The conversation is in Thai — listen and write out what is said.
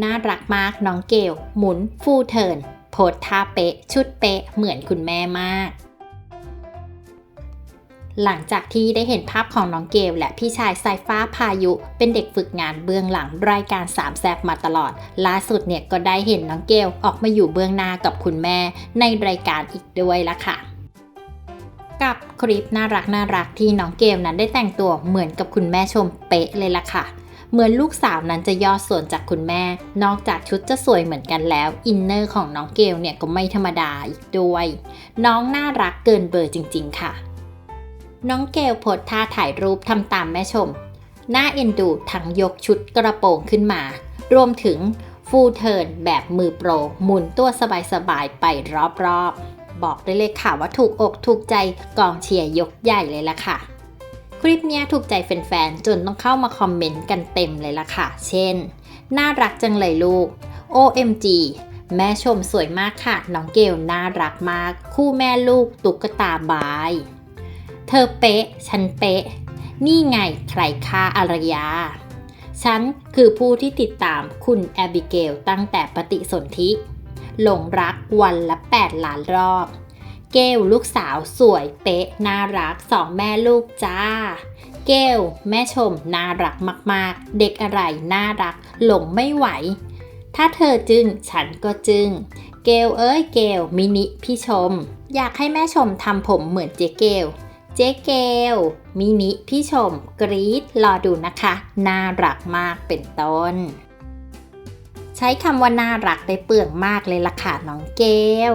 น่ารักมากน้องเกล หมุนฟูเทิร์นโพสท่าเป๊ะ ชุดเป๊ะ เหมือนคุณแม่มาก หลังจากที่ได้เห็นภาพของน้องเกลและพี่ชายสายฟ้าพายุ เป็นเด็กฝึกงานเบื้องหลังรายการสามแซบมาตลอด ล่าสุดเนี่ยก็ได้เห็นน้องเกลออกมาอยู่เบื้องหน้ากับคุณแม่ในรายการอีกด้วยละค่ะกับคลิปน่ารักน่ารักที่น้องเกลนั้นได้แต่งตัวเหมือนกับคุณแม่ชมเป๊ะเลยล่ะค่ะ เหมือนลูกสาวนั้นจะย่อส่วนจากคุณแม่ นอกจากชุดจะสวยเหมือนกันแล้ว อินเนอร์ของน้องเกลเนี่ยก็ไม่ธรรมดาอีกด้วย น้องน่ารักเกินเบอร์จริง ๆ ค่ะ น้องเกลโพสท่าถ่ายรูปทำตามแม่ชม หน้าเอ็นดูทั้งยกชุดกระโปรงขึ้นมา รวมถึงฟูเทิร์นแบบมือโปร หมุนตัวสบายๆไปรอบๆ บอกได้เลยค่ะว่าถูกอกถูกใจกองเชียร์ยกใหญ่เลยล่ะค่ะ คลิปนี้ถูกใจแฟนๆ จนต้องเข้ามาคอมเมนต์กันเต็มเลยล่ะค่ะ เช่น น่ารักจังเลยลูก OMG แม่ชมสวยมากค่ะ น้องเกลน่ารักมาก คู่แม่ลูกตุ๊กตาบาย เธอเป๊ะ ฉันเป๊ะ นี่ไงใครฆ่าอารยา ฉันคือผู้ที่ติดตามคุณแอบิเกลตั้งแต่ปฏิสนธิหลงรักวันละ 8 ล้านรอบ เกลลูกสาวสวยเป๊ะน่ารักสองแม่ลูกจ้า เกลแม่ชมน่ารักมากๆ เด็กอะไรน่ารัก หลงไม่ไหว ถ้าเธอจึงฉันก็จึง เกลเอ้ยเกลมินิพี่ชม อยากให้แม่ชมทำผมเหมือนเจเกลเจ๊เกลมินิพี่ชม กรี๊ดรอดูนะคะ น่ารักมากเป็นต้น ใช้คำว่าน่ารักได้เปลืองมากเลยล่ะค่ะน้องเกล